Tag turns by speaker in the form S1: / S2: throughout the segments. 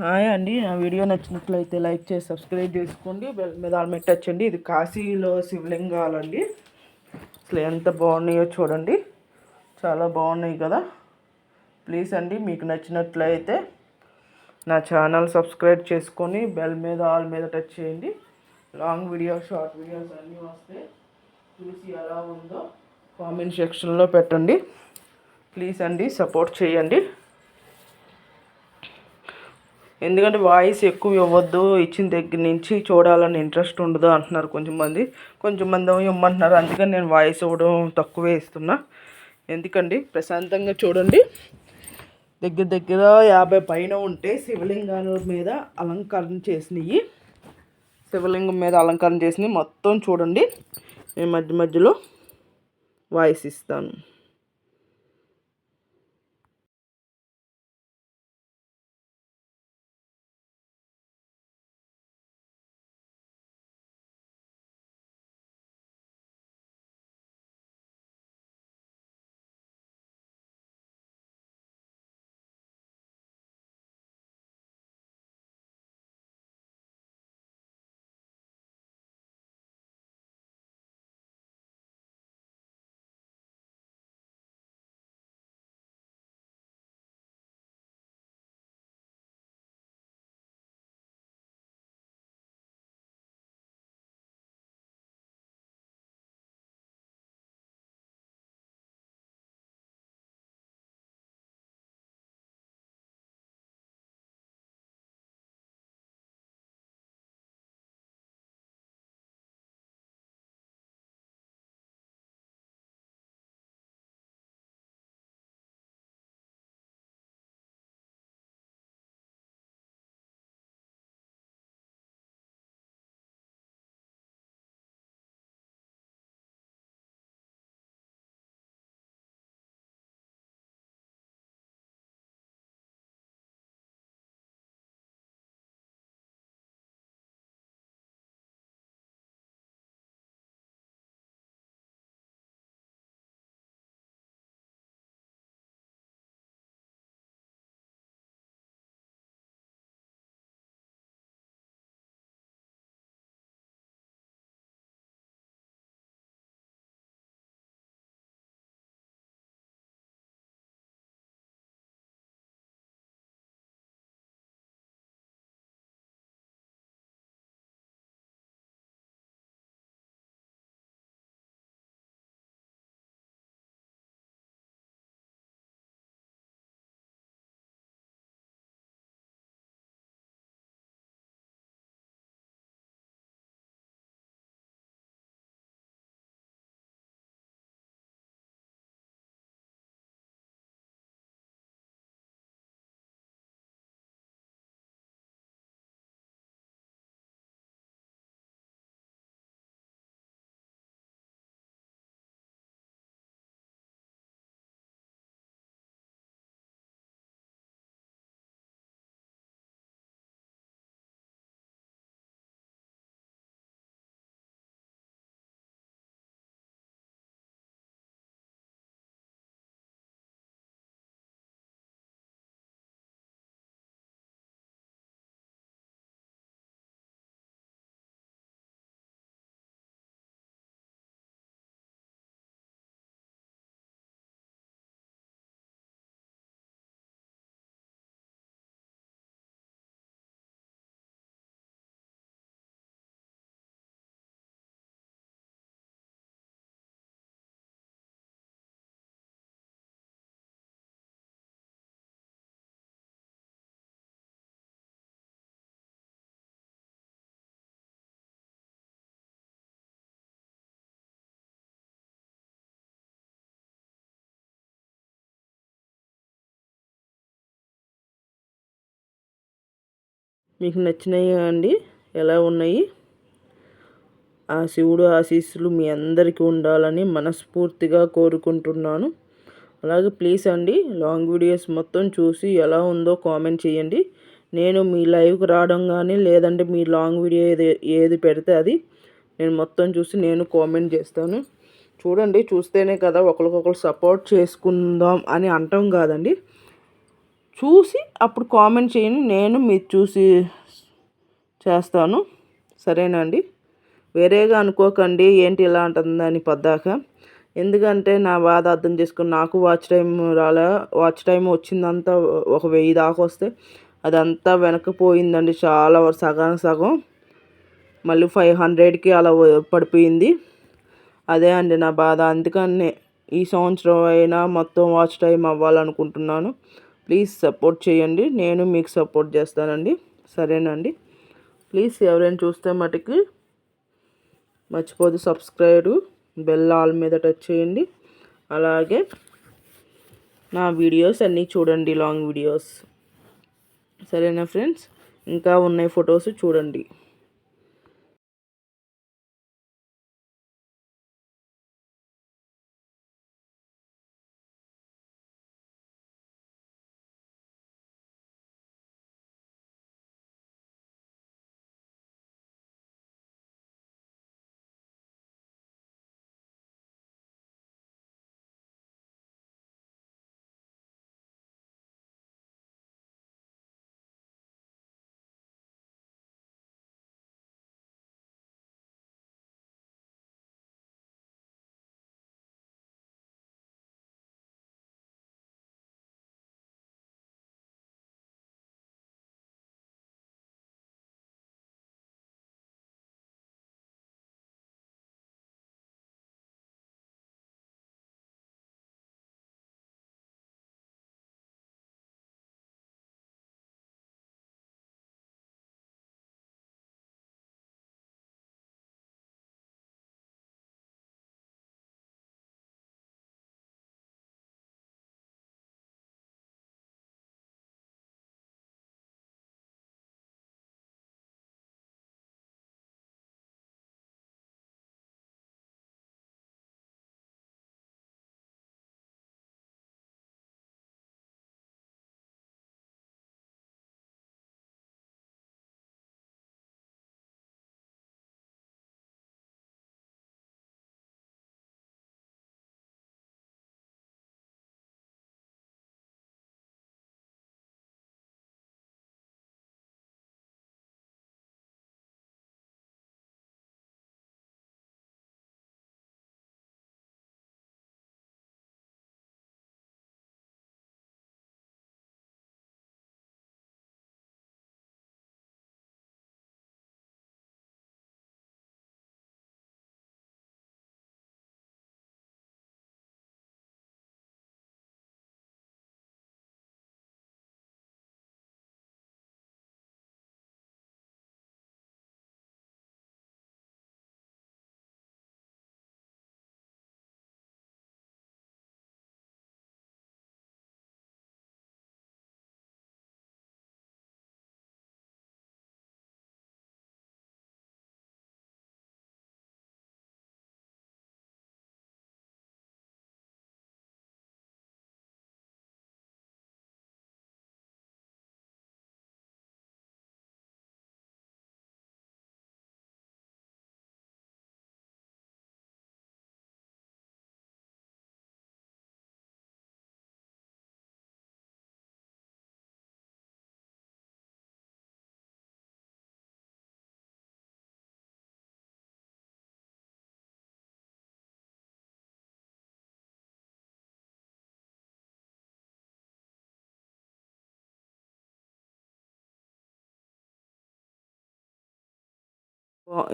S1: Hi అండి. నా video నచ్చినట్లయితే లైక్ చేసి సబ్స్క్రైబ్ చేసుకోండి. బెల్ మీద ఆల్మె టచ్ అండి ఇది కాశీలో శివలింగాలండి. అసలు ఎంత బాగున్నాయో చూడండి. చాలా బాగున్నాయి కదా. ప్లీజ్ అండి మీకు నచ్చినట్లయితే నా ఛానల్ సబ్స్క్రైబ్ చేసుకొని బెల్ మీద ఆల్ మీద టచ్ చేయండి. లాంగ్ వీడియోస్ షార్ట్ వీడియోస్ అన్నీ వస్తాయి చూసి ఎలా ఉందో కామెంట్ సెక్షన్లో పెట్టండి. ప్లీజ్ అండి సపోర్ట్ చేయండి. ఎందుకంటే వాయిస్ ఎక్కువ ఇవ్వద్దు ఇచ్చిన దగ్గర నుంచి చూడాలని ఇంట్రెస్ట్ ఉండదు అంటున్నారు కొంచెం మంది కొంచెం మంది ఇవ్వమంటున్నారు అందుకని నేను వాయిస్ ఇవ్వడం తక్కువే ఇస్తున్నా. ఎందుకండి? ప్రశాంతంగా చూడండి. దగ్గర దగ్గర యాభై పైన ఉంటే శివలింగాల మీద అలంకరణ చేసినవి శివలింగం మీద అలంకరణ చేసినవి మొత్తం చూడండి. నేను మధ్య మధ్యలో వాయిస్ ఇస్తాను. మీకు నచ్చినాయా అండి? ఎలా ఉన్నాయి? ఆ శివుడు ఆశీస్సులు మీ అందరికీ ఉండాలని మనస్ఫూర్తిగా కోరుకుంటున్నాను. అలాగే ప్లీజ్ అండి లాంగ్ వీడియోస్ మొత్తం చూసి ఎలా ఉందో కామెంట్ చేయండి. నేను మీ లైవ్కి రావడం కానీ లేదంటే మీ లాంగ్ వీడియో ఏది ఏది పెడితే అది నేను మొత్తం చూసి నేను కామెంట్ చేస్తాను. చూడండి చూస్తేనే కదా ఒకరికొకరు సపోర్ట్ చేసుకుందాం అని అంటాం కాదండి. చూసి అప్పుడు కామెంట్ చేయండి. నేను మీరు చూసి చేస్తాను. సరేనండి వేరేగా అనుకోకండి. ఏంటి ఇలా అంటుందని పద్దాక. ఎందుకంటే నా బాధ అర్థం చేసుకుని నాకు వాచ్ టైం రాలే. వాచ్ టైం వచ్చిందంతా ఒక వెయ్యి దాకా వస్తే అదంతా వెనకపోయిందండి. చాలా సగం సగం. మళ్ళీ ఫైవ్ హండ్రెడ్కి అలా పడిపోయింది. అదే అండి నా బాధ. అందుకనే ఈ సంవత్సరం అయినా మొత్తం వాచ్ టైం అవ్వాలనుకుంటున్నాను. ప్లీజ్ సపోర్ట్ చేయండి. నేను మీకు సపోర్ట్ చేస్తానండి. సరేనండి. ప్లీజ్ ఎవరైనా చూస్తే మటుకి మర్చిపోదు. సబ్స్క్రైబ్ బెల్ ఆల్ మీద టచ్ చేయండి. అలాగే నా వీడియోస్ అన్నీ చూడండి. Long videos. సరేనా ఫ్రెండ్స్? ఇంకా ఉన్నాయి ఫొటోస్ చూడండి.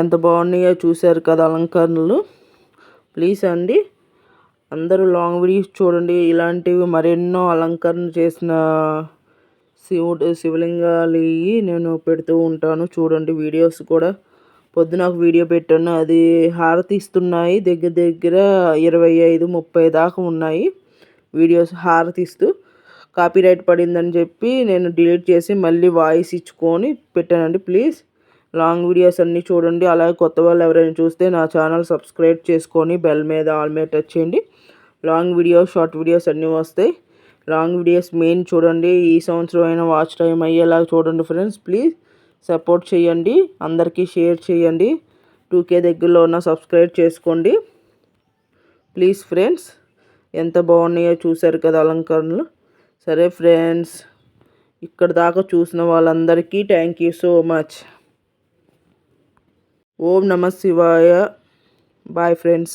S1: ఎంత బాగున్నాయో చూశారు కదా అలంకరణలు. ప్లీజ్ అండి అందరూ లాంగ్ వీడియోస్ చూడండి. ఇలాంటివి మరెన్నో అలంకరణ చేసిన శివుడు శివలింగాలు నేను పెడుతూ ఉంటాను. చూడండి వీడియోస్ కూడా పొద్దున ఒక వీడియో పెట్టాను. అది హారతి ఇస్తున్నాయి. దగ్గర దగ్గర ఇరవై ఐదు ముప్పై దాకా ఉన్నాయి వీడియోస్ హారతి ఇస్తూ కాపీరైట్ పడిందని చెప్పి నేను డిలీట్ చేసి మళ్ళీ వాయిస్ ఇచ్చుకొని పెట్టానండి. ప్లీజ్ లాంగ్ వీడియోస్ అన్నీ చూడండి. అలాగే కొత్త వాళ్ళు ఎవరైనా చూస్తే నా ఛానల్ సబ్స్క్రైబ్ చేసుకొని బెల్ మీద ఆల్ మీద టచ్ చేయండి. లాంగ్ వీడియోస్ షార్ట్ వీడియోస్ అన్నీ వస్తాయి. లాంగ్ వీడియోస్ మెయిన్ చూడండి. ఈ సంవత్సరం అయినా వాచ్ టైం అయ్యేలాగా చూడండి ఫ్రెండ్స్. ప్లీజ్ సపోర్ట్ చేయండి. అందరికీ షేర్ చేయండి. టూకే దగ్గరలో ఉన్న సబ్స్క్రైబ్ చేసుకోండి. ప్లీజ్ ఫ్రెండ్స్ ఎంత బాగున్నాయో చూశారు కదా అలంకరణలు. సరే ఫ్రెండ్స్ ఇక్కడ దాకా చూసిన వాళ్ళందరికీ థ్యాంక్ యూ సో మచ్. ఓం నమ శివాయ. Bye friends